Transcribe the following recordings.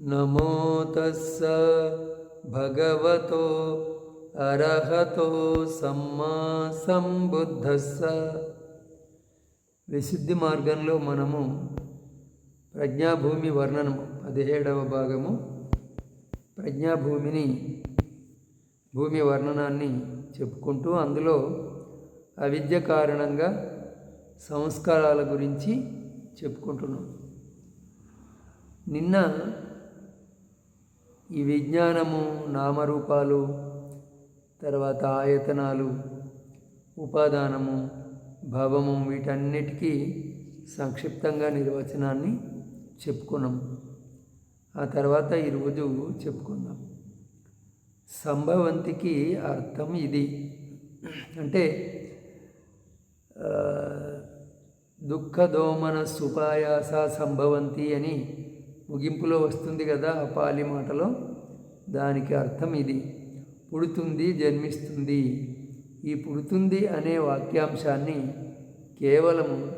నమో తస్స భగవతో అర్హతో సమ్మా సంబుద్ధస్స. విశుద్ధి మార్గంలో మనము ప్రజ్ఞాభూమి వర్ణనము పదిహేడవ భాగము. ప్రజ్ఞాభూమిని భూమి వర్ణనాన్ని చెప్పుకుంటూ అందులో అవిద్య కారణంగా సంస్కారాల గురించి చెప్పుకుంటున్నాం. నిన్న ఈ విజ్ఞానము నామరూపాలు తర్వాత ఆయతనాలు ఉపాదానము భావము వీటన్నిటికీ సంక్షిప్తంగా నిర్వచనాన్ని చెప్పుకున్నాం. ఆ తర్వాత ఈరోజు చెప్పుకుందాం. సంభవంతికి అర్థం ఇది. అంటే దుఃఖదోమన సుపాయాస సంభవంతి అని ముగింపులో వస్తుంది కదా ఆ పాలి మాటలో? దానికి అర్థం ఇది. పుడుతుంది జన్మిస్తుంది. ఈ పుడుతుంది అనే వాక్యాంశాన్ని కేవలం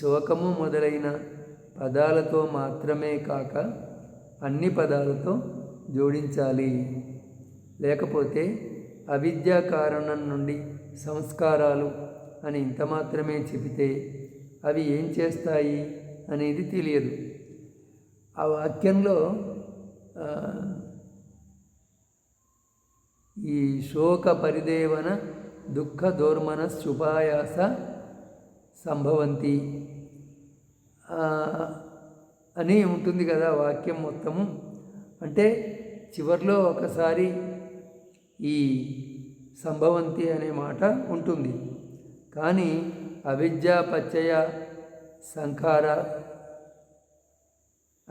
శోకము మొదలైన పదాలతో మాత్రమే కాక అన్ని పదాలతో జోడించాలి. లేకపోతే అవిద్యా కారణం నుండి సంస్కారాలు అని ఇంత మాత్రమే చెబితే అవి ఏం చేస్తాయి అనేది తెలియదు. ఆ వాక్యంలో ఈ శోక పరిదేవన దుఃఖ దోర్మన శుభాయాస సంభవంతి. అని ఉంటుంది కదా వాక్యం మొత్తము. అంటే చివరిలో ఒకసారి ఈ సంభవంతి అనే మాట ఉంటుంది. కానీ అవిద్యా పచ్చయ సంఖార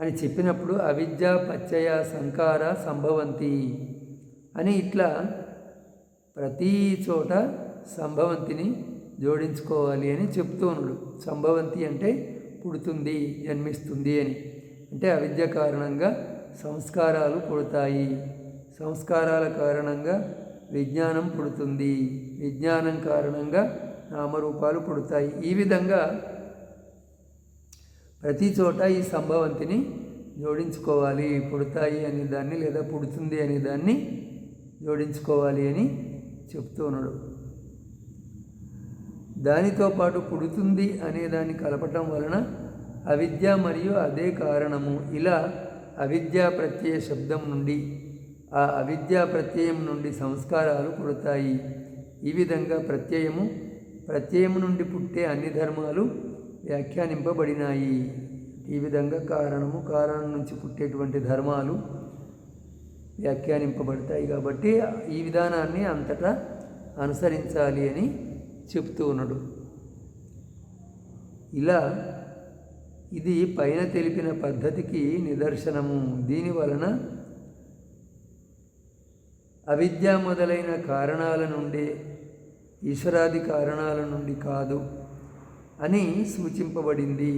అని చెప్పినప్పుడు అవిద్య పచ్చయ సంకార సంభవంతి అని ఇట్లా ప్రతి చోట సంభవంతిని జోడించుకోవాలి అని చెప్తూ ఉన్నాడు. సంభవంతి అంటే పుడుతుంది జన్మిస్తుంది అని. అంటే అవిద్య కారణంగా సంస్కారాలు పుడతాయి. సంస్కారాల కారణంగా విజ్ఞానం పుడుతుంది. విజ్ఞానం కారణంగా నామరూపాలు పుడతాయి. ఈ విధంగా ప్రతి చోట ఈ సంభవంతిని జోడించుకోవాలి. పుడతాయి అనే దాన్ని లేదా పుడుతుంది అనే దాన్ని జోడించుకోవాలి అని చెప్తూ ఉన్నాడు. దానితో పాటు పుడుతుంది అనే దాన్ని కలపటం వలన అవిద్య మరియు అదే కారణము. ఇలా అవిద్యా ప్రత్యయ శబ్దం నుండి ఆ అవిద్యా ప్రత్యయం నుండి సంస్కారాలు పుడతాయి. ఈ విధంగా ప్రత్యయము ప్రత్యయము నుండి పుట్టే అన్ని ధర్మాలు వ్యాఖ్యానింపబడినాయి. ఈ విధంగా కారణము కారణం నుంచి పుట్టేటువంటి ధర్మాలు వ్యాఖ్యానింపబడతాయి కాబట్టి ఈ విధానాన్ని అంతటా అనుసరించాలి అని చెప్తూ ఉన్నాడు. ఇలా ఇది పైన తెలిపిన పద్ధతికి నిదర్శనము. దీని వలన అవిద్య మొదలైన కారణాల నుండి ఈశ్వరాది కారణాల నుండి కాదు. అని సూచింపబడింది.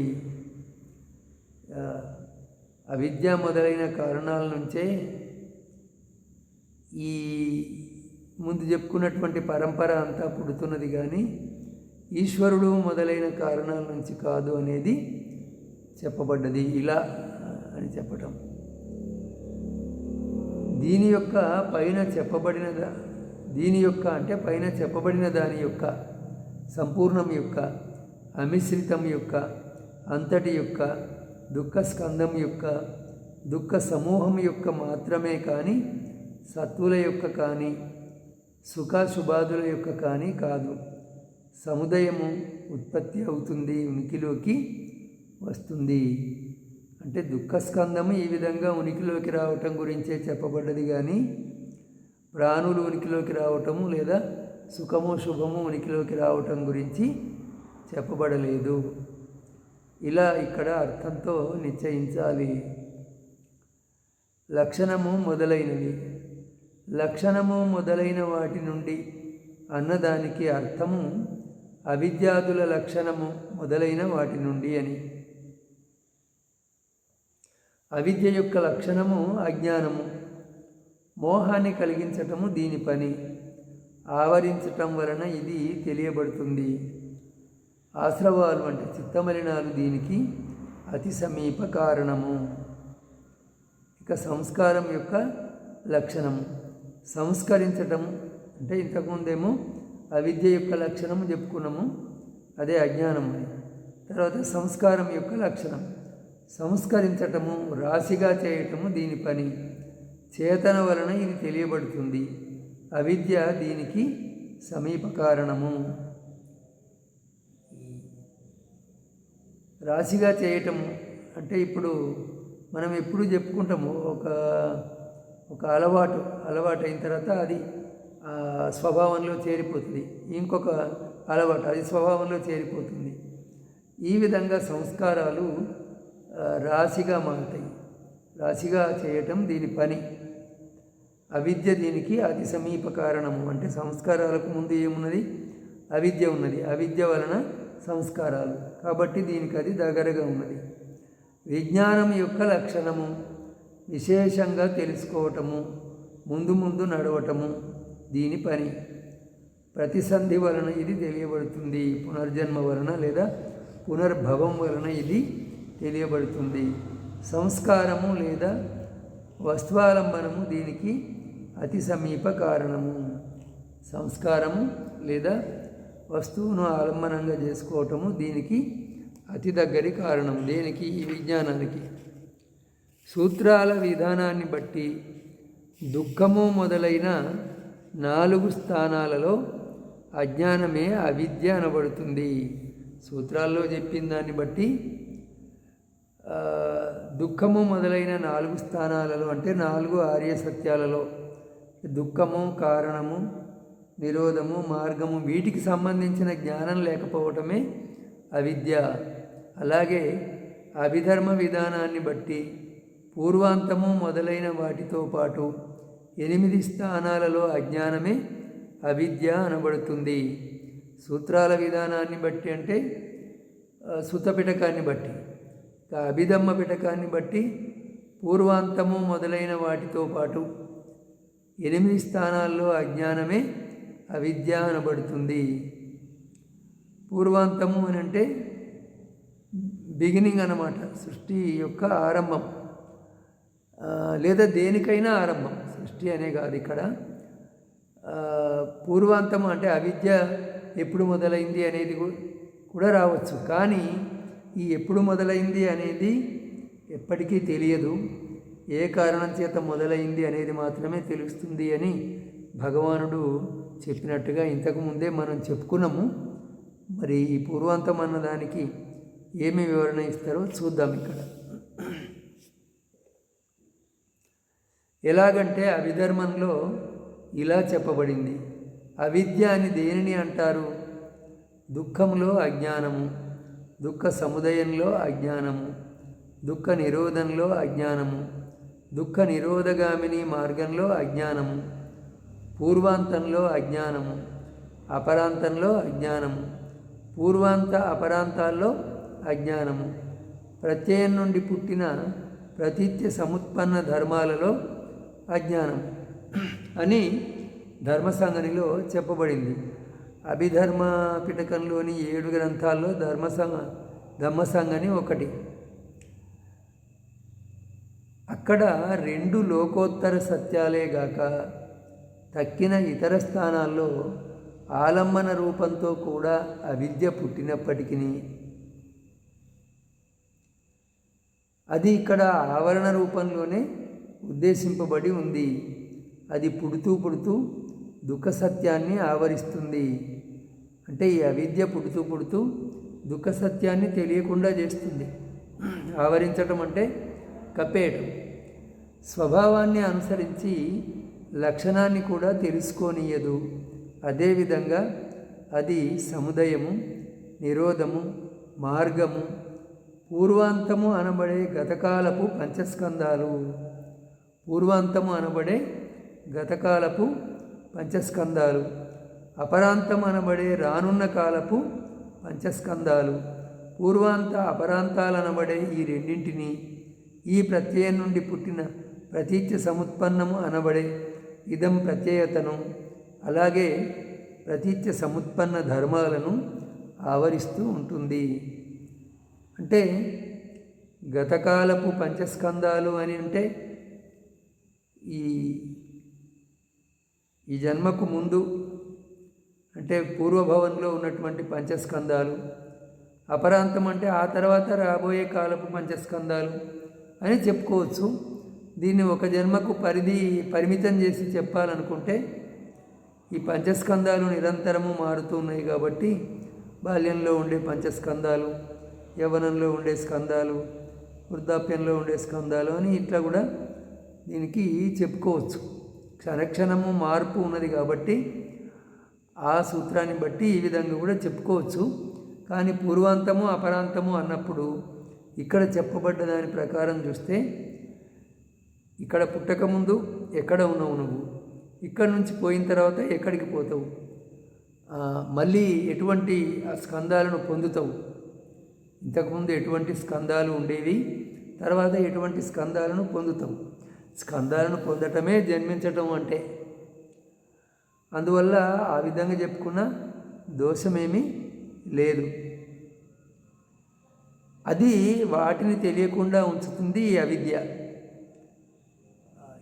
అవిద్య మొదలైన కారణాల నుంచే ఈ ముందు చెప్పుకున్నటువంటి పరంపర అంతా పుడుతున్నది కానీ ఈశ్వరుడు మొదలైన కారణాల నుంచి కాదు అనేది చెప్పబడ్డది. ఇలా అని చెప్పటం. దీని యొక్క పైన చెప్పబడిన దీని యొక్క అంటే పైన చెప్పబడిన దాని యొక్క సంపూర్ణం యొక్క అమిశ్రితం యొక్క అంతటి యొక్క దుఃఖ స్కందం యొక్క దుఃఖ సమూహం యొక్క మాత్రమే కానీ సత్తుల యొక్క కానీ సుఖాశుభాదుల యొక్క కానీ కాదు. సముదయము ఉత్పత్తి అవుతుంది ఉనికిలోకి వస్తుంది. అంటే దుఃఖస్కందము ఈ విధంగా ఉనికిలోకి రావటం గురించే చెప్పబడ్డది కానీ ప్రాణులు ఉనికిలోకి రావటము లేదా సుఖము శుభము ఉనికిలోకి రావటం గురించి చెప్పబడలేదు. ఇలా ఇక్కడ అర్థంతో నిశ్చయించాలి. లక్షణము మొదలైనవి. లక్షణము మొదలైన వాటి నుండి అన్నదానికి అర్థము అవిద్యాదుల లక్షణము మొదలైన వాటి నుండి అని. అవిద్య యొక్క లక్షణము అజ్ఞానము. మోహాన్ని కలిగించటము దీని పని. ఆవరించటం వలన ఇది తెలియబడుతుంది. ఆశ్రవాలు అంటే చిత్తమలినాలు దీనికి అతి సమీప కారణము. ఇక సంస్కారం యొక్క లక్షణము. సంస్కరించటం అంటే ఇంతకుముందేమో అవిద్య యొక్క లక్షణము చెప్పుకున్నాము అదే అజ్ఞానం అని. తర్వాత సంస్కారం యొక్క లక్షణం. సంస్కరించటము రాశిగా చేయటము దీని పని. చేతన వలన ఇది తెలియబడుతుంది. అవిద్య దీనికి సమీప కారణము. రాశిగా చేయటం అంటే ఇప్పుడు మనం ఎప్పుడు చెప్పుకుంటాము ఒక ఒక అలవాటు అలవాటు అయిన తర్వాత అది స్వభావంలో చేరిపోతుంది. ఇంకొక అలవాటు అది స్వభావంలో చేరిపోతుంది. ఈ విధంగా సంస్కారాలు రాశిగా మారుతాయి. రాశిగా చేయటం దీని పని. అవిద్య దీనికి అతి సమీప కారణము. అంటే సంస్కారాలకు ముందు ఏమున్నది? అవిద్య ఉన్నది. అవిద్య వలన సంస్కారాలు. కాబట్టి దీనికి అది దగ్గరగా ఉన్నది. విజ్ఞానం యొక్క లక్షణము విశేషంగా తెలుసుకోవటము ముందు ముందు నడవటము దీని పని. ప్రతిసంధి వలన ఇది తెలియబడుతుంది. పునర్జన్మ వలన లేదా పునర్భవం వలన ఇది తెలియబడుతుంది. సంస్కారము లేదా వస్త్వాలంబనము దీనికి అతి సమీప కారణము. సంస్కారము లేదా వస్తువును ఆలంబనంగా చేసుకోవటము దీనికి అతి దగ్గరి కారణం. దేనికి? ఈ విజ్ఞానానికి. సూత్రాల విధానాన్ని బట్టి దుఃఖము మొదలైన నాలుగు స్థానాలలో అజ్ఞానమే అవిద్య అనబడుతుంది. సూత్రాల్లో చెప్పిన దాన్ని బట్టి దుఃఖము మొదలైన నాలుగు స్థానాలలో అంటే నాలుగు ఆర్య సత్యాలలో దుఃఖము కారణము నిరోధము మార్గము వీటికి సంబంధించిన జ్ఞానం లేకపోవటమే అవిద్య. అలాగే అభిధర్మ విధానాన్ని బట్టి పూర్వాంతము మొదలైన వాటితో పాటు ఎనిమిది స్థానాలలో అజ్ఞానమే అవిద్య అనబడుతుంది. సూత్రాల విధానాన్ని బట్టి అంటే సుత పిటకాన్ని బట్టి అభిధమ్మ పిటకాన్ని బట్టి పూర్వాంతము మొదలైన వాటితో పాటు ఎనిమిది స్థానాల్లో అజ్ఞానమే అవిద్య అనబడుతుంది. పూర్వాంతము అని అంటే బిగినింగ్ అన్నమాట సృష్టి యొక్క ఆరంభం. లేదా దేనికైనా ఆరంభం. సృష్టి అనే కాదు ఇక్కడ. ఆ, పూర్వాంతం అంటే అవిద్య ఎప్పుడు మొదలైంది అనేది కూడా రావచ్చు. కానీ ఈ ఎప్పుడు మొదలైంది అనేది ఎప్పటికీ తెలియదు. ఏ కారణం చేత మొదలైంది అనేది మాత్రమే తెలుస్తుంది అని భగవానుడు చెప్పినట్టుగా ఇంతకుముందే మనం చెప్పుకున్నాము. మరి ఈ పూర్వాంతం అన్న దానికి ఏమి వివరణ ఇస్తారో చూద్దాం ఇక్కడ. ఎలాగంటే అభిధర్మంలో ఇలా చెప్పబడింది. అవిద్య అని దేనిని అంటారు? దుఃఖంలో అజ్ఞానము దుఃఖ సముదయంలో అజ్ఞానము దుఃఖ నిరోధంలో అజ్ఞానము దుఃఖ నిరోధగామిని మార్గంలో అజ్ఞానము. పూర్వాంతంలో అజ్ఞానము అపరాంతంలో అజ్ఞానము పూర్వాంత అపరాంతాల్లో అజ్ఞానము. ప్రత్యయం నుండి పుట్టిన ప్రతిత్య సముత్పన్న ధర్మాలలో అజ్ఞానం అని ధర్మసంగనిలో చెప్పబడింది. అభిధర్మ పిటకంలోని ఏడు గ్రంథాల్లో ధర్మసంగ ధమ్మసంగని ఒకటి. అక్కడ రెండు లోకోత్తర సత్యాలే గాక తక్కిన ఇతర స్థానాల్లో ఆలంబన రూపంతో కూడా అవిద్య పుట్టినప్పటికీ అది ఇక్కడ ఆవరణ రూపంలోనే ఉద్దేశింపబడి ఉంది. అది పుడుతూ పుడుతూ దుఃఖ సత్యాన్ని ఆవరిస్తుంది. అంటే ఈ అవిద్య పుడుతూ పుడుతూ దుఃఖ సత్యాన్ని తెలియకుండా చేస్తుంది. ఆవరించటం అంటే కప్పేయటం. స్వభావాన్ని అనుసరించి లక్షణాన్ని కూడా తెలుసుకోనియదు. అదేవిధంగా అది సముదయము నిరోధము మార్గము పూర్వాంతము అనబడే గతకాలపు పంచస్కందాలు పూర్వాంతము అనబడే గతకాలపు పంచస్కందాలు అపరాంతం అనబడే రానున్న కాలపు పంచస్కందాలు పూర్వాంత అపరాంతాలనబడే ఈ రెండింటిని ఈ ప్రత్యయం నుండి పుట్టిన ప్రతీత్య సముత్పన్నము అనబడే ఇదం ప్రత్యయతను అలాగే ప్రతీత్య సముత్పన్న ధర్మాలను ఆవరిస్తూ ఉంటుంది. అంటే గతకాలపు పంచస్కందాలు అని అంటే ఈ ఈ జన్మకు ముందు అంటే పూర్వభవంలో ఉన్నటువంటి పంచస్కందాలు అపరాంతం అంటే ఆ తర్వాత రాబోయే కాలపు పంచస్కందాలు అని చెప్పుకోవచ్చు. దీన్ని ఒక జన్మకు పరిధి పరిమితం చేసి చెప్పాలనుకుంటే ఈ పంచస్కందాలు నిరంతరము మారుతూ ఉన్నాయి కాబట్టి బాల్యంలో ఉండే పంచస్కందాలు యవ్వనంలో ఉండే స్కందాలు వృద్ధాప్యంలో ఉండే స్కందాలు అని ఇట్లా కూడా దీనికి చెప్పుకోవచ్చు. క్షణక్షణము మార్పు ఉన్నది కాబట్టి ఆ సూత్రాన్ని బట్టి ఈ విధంగా కూడా చెప్పుకోవచ్చు. కానీ పూర్వాంతము అపరాంతము అన్నప్పుడు ఇక్కడ చెప్పబడ్డ దాని ప్రకారం చూస్తే ఇక్కడ పుట్టకముందు ఎక్కడ ఉన్నావు నువ్వు? ఇక్కడ నుంచి పోయిన తర్వాత ఎక్కడికి పోతావు? మళ్ళీ ఎటువంటి స్కందాలను పొందుతావు? ఇంతకుముందు ఎటువంటి స్కందాలు ఉండేవి? తర్వాత ఎటువంటి స్కందాలను పొందుతావు? స్కందాలను పొందటమే జన్మించటం అంటే. అందువల్ల ఆ విధంగా చెప్పుకున్న దోషమేమీ లేదు. అది వాటిని తెలియకుండా ఉంచుతుంది ఈ అవిద్య.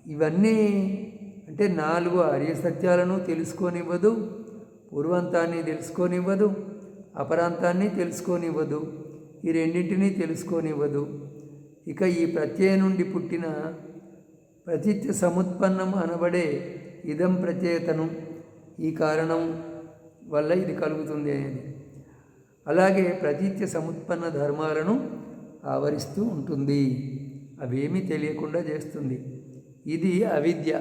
ఇవన్నీ అంటే నాలుగు ఆర్య సత్యాలను తెలుసుకోనివ్వదు పూర్వంతాన్ని తెలుసుకోనివ్వదు అపరాంతాన్ని తెలుసుకోనివ్వదు ఈ రెండింటినీ తెలుసుకోనివ్వదు. ఇక ఈ ప్రత్యయ నుండి పుట్టిన ప్రతిత్య సముత్పన్నం అనబడే ఇదం ప్రత్యేతను ఈ కారణం వల్ల ఇది కలుగుతుంది అనేది. అలాగే ప్రతిత్య సముత్పన్న ధర్మాలను ఆవరిస్తూ ఉంటుంది. అవేమీ తెలియకుండా చేస్తుంది. ఇది అవిద్య.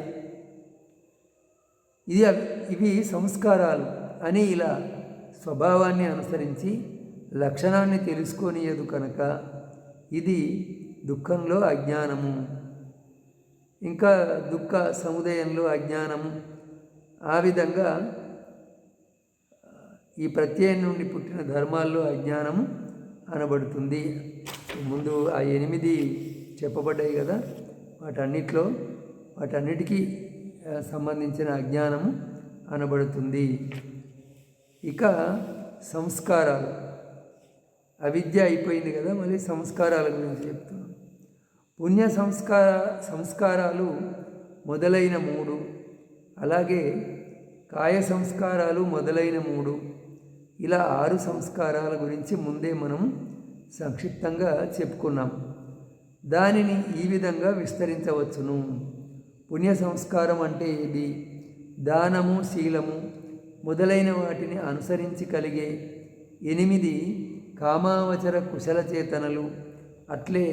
ఇది అవి- ఇవి సంస్కారాలు అని ఇలా స్వభావాన్ని అనుసరించి లక్షణాన్ని తెలుసుకోనియదు కనుక ఇది దుఃఖంలో అజ్ఞానము. ఇంకా దుఃఖ సముదయంలో అజ్ఞానము. ఆ విధంగా ఈ ప్రత్యయం నుండి పుట్టిన ధర్మాల్లో అజ్ఞానము అనబడుతుంది. ముందు ఆ ఎనిమిది చెప్పబడ్డాయి కదా. వాటన్నిటిలో వాటన్నిటికీ సంబంధించిన అజ్ఞానము అనబడుతుంది. ఇక సంస్కారాలు. అవిద్య అయిపోయింది కదా మళ్ళీ సంస్కారాల గురించి చెప్తున్నాం. పుణ్య సంస్కార సంస్కారాలు మొదలైన మూడు. అలాగే కాయ సంస్కారాలు మొదలైన మూడు. ఇలా ఆరు సంస్కారాల గురించి ముందే మనం సంక్షిప్తంగా చెప్పుకున్నాం. దానిని ఈ విధంగా విస్తరించవచ్చును. పుణ్య సంస్కారం అంటే ఇది దానము శీలము మొదలైన వాటిని అనుసరించి కలిగే ఎనిమిది కామావచర కుశల చేతనలు. అట్లే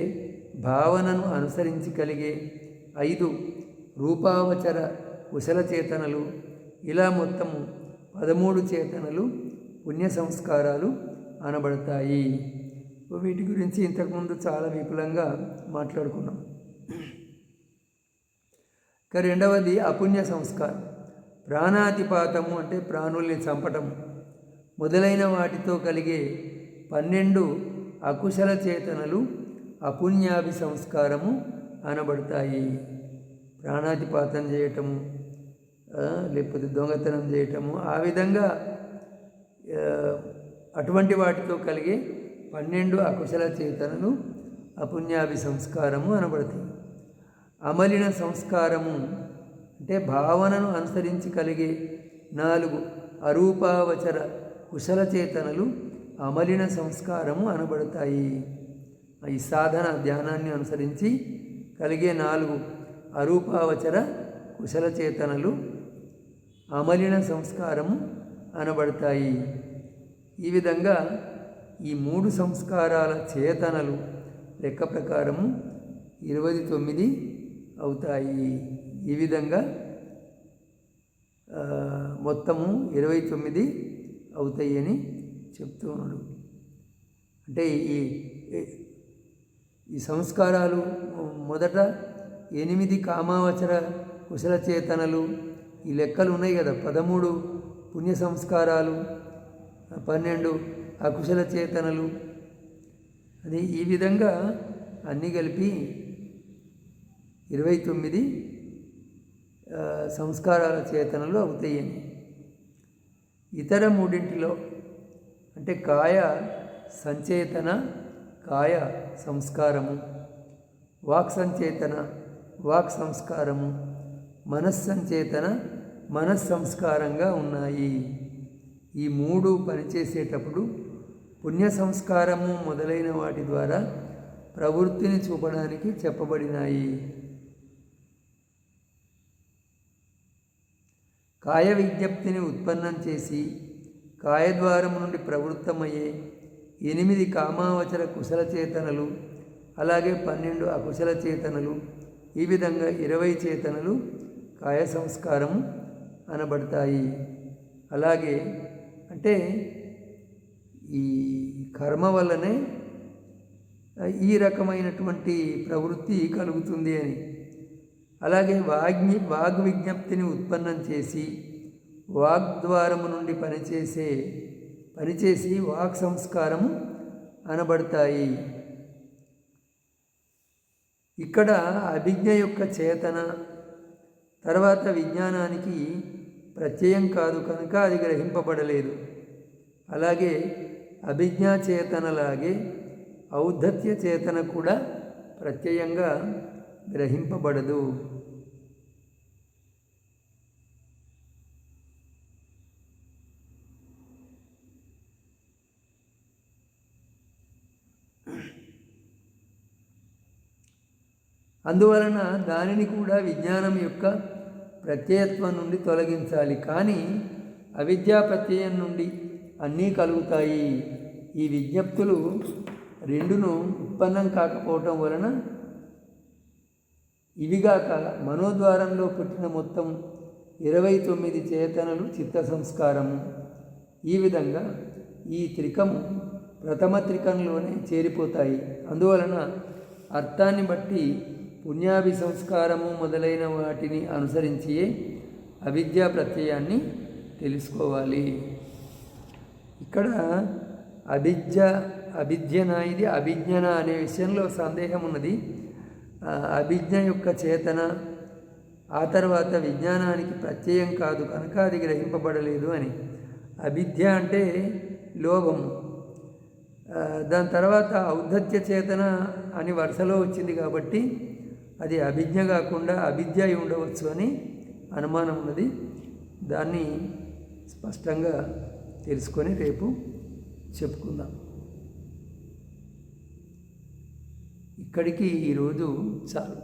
భావనను అనుసరించి కలిగే ఐదు రూపావచర కుశల చేతనలు. ఇలా మొత్తము పదమూడు చేతనలు పుణ్య సంస్కారాలు అనబడతాయి. వీటి గురించి ఇంతకుముందు చాలా విపులంగా మాట్లాడుకున్నాం. ఇక రెండవది అపుణ్య సంస్కారం. ప్రాణాతిపాతము అంటే ప్రాణుల్ని చంపటం మొదలైన వాటితో కలిగే పన్నెండు అకుశల చేతనలు అపుణ్యాభి సంస్కారము అనబడతాయి. ప్రాణాతిపాతం చేయటము లేకపోతే దొంగతనం చేయటము ఆ విధంగా అటువంటి వాటితో కలిగే పన్నెండు అకుశల చేతనలు అపుణ్యాభి సంస్కారము అనబడతాయి అమలిన సంస్కారము అంటే భావనను అనుసరించి కలిగే నాలుగు అరూపావచర కుశల చేతనలు అమలిన సంస్కారము అనబడతాయి. ఈ సాధన ధ్యానాన్ని అనుసరించి కలిగే నాలుగు అరూపావచర కుశల చేతనలు అమలిన సంస్కారము అనబడతాయి. ఈ విధంగా ఈ మూడు సంస్కారాల చేతనలు లెక్క ప్రకారము ఇరవై తొమ్మిది అవుతాయి. ఈ విధంగా మొత్తము ఇరవై తొమ్మిది అవుతాయి అని చెప్తూ ఉన్నాడు. అంటే ఈ- ఈ సంస్కారాలు మొదట ఎనిమిది కామావచర కుశల చేతనలు ఈ లెక్కలు ఉన్నాయి కదా పదమూడు పుణ్య సంస్కారాలు పన్నెండు అకుశల చేతనలు. అది ఈ విధంగా అన్నీ కలిపి ఇరవై తొమ్మిది సంస్కారాల చేతనలు అవుతాయని. ఇతర మూడింటిలో అంటే కాయ సంచేతన కాయ సంస్కారము. వాక్ సంచేతన వాక్ సంస్కారము. మనస్సంచేతన మనస్సంస్కారంగా ఉన్నాయి. ఈ మూడు పనిచేసేటప్పుడు పుణ్య సంస్కారము మొదలైన వాటి ద్వారా ప్రవృత్తిని చూపడానికి చెప్పబడినాయి. కాయ విజ్ఞప్తిని ఉత్పన్నం చేసి కాయద్వారం నుండి ప్రవృత్తమయ్యే ఎనిమిది కామావచర కుశల చేతనలు అలాగే పన్నెండు అకుశల చేతనలు ఈ విధంగా ఇరవై చేతనలు కాయ సంస్కారము అనబడతాయి. అలాగే అంటే ఈ కర్మ వల్లనే ఈ రకమైనటువంటి ప్రవృత్తి కలుగుతుంది అని. అలాగే వాగ్ని వాగ్ విజ్ఞప్తిని ఉత్పన్నం చేసి వాగ్ద్వారము నుండి పనిచేసే పనిచేసి వాక్ సంస్కారము అనబడతాయి. ఇక్కడ అభిజ్ఞ యొక్క చేతన తర్వాత విజ్ఞానానికి ప్రత్యయం కాదు కనుక అది గ్రహింపబడలేదు. అలాగే అభిజ్ఞా చేతనలాగే ఔద్ధత్య చేతన కూడా ప్రత్యయంగా గ్రహింపబడదు. అందువలన దానిని కూడా విజ్ఞానం యొక్క ప్రత్యయత్వం నుండి తొలగించాలి. కానీ అవిద్యా ప్రత్యయం నుండి అన్నీ కలుగుతాయి. ఈ విజ్ఞప్తులు రెండును ఉత్పన్నం కాకపోవటం వలన ఇవిగాక మనోద్వారంలో పుట్టిన మొత్తం ఇరవై తొమ్మిది చేతనలు చిత్త సంస్కారము ఈ విధంగా ఈ త్రికము ప్రథమ త్రికంలోనే చేరిపోతాయి. అందువలన అర్థాన్ని బట్టి పుణ్యాభి సంస్కారము మొదలైన వాటిని అనుసరించి అవిద్యా ప్రత్యయాన్ని తెలుసుకోవాలి. ఇక్కడ అభిజ్ఞ అభిజ్ఞన ఇది అభిజ్ఞన అనే విషయంలో సందేహం ఉన్నది. అభిజ్ఞ యొక్క చేతన ఆ తర్వాత విజ్ఞానానికి ప్రత్యయం కాదు కనుక అది గ్రహింపబడలేదు అని. అభిద్య అంటే లోభము. దాని తర్వాత ఔద్ధత్య చేతన అని వరుసలో వచ్చింది కాబట్టి అది అభిజ్ఞ కాకుండా అభిద్య అయి ఉండవచ్చు అని అనుమానం ఉన్నది. దాన్ని స్పష్టంగా తెలుసుకొని రేపు చెప్పుకుందాం. ఇక్కడికి ఈరోజు చాలు.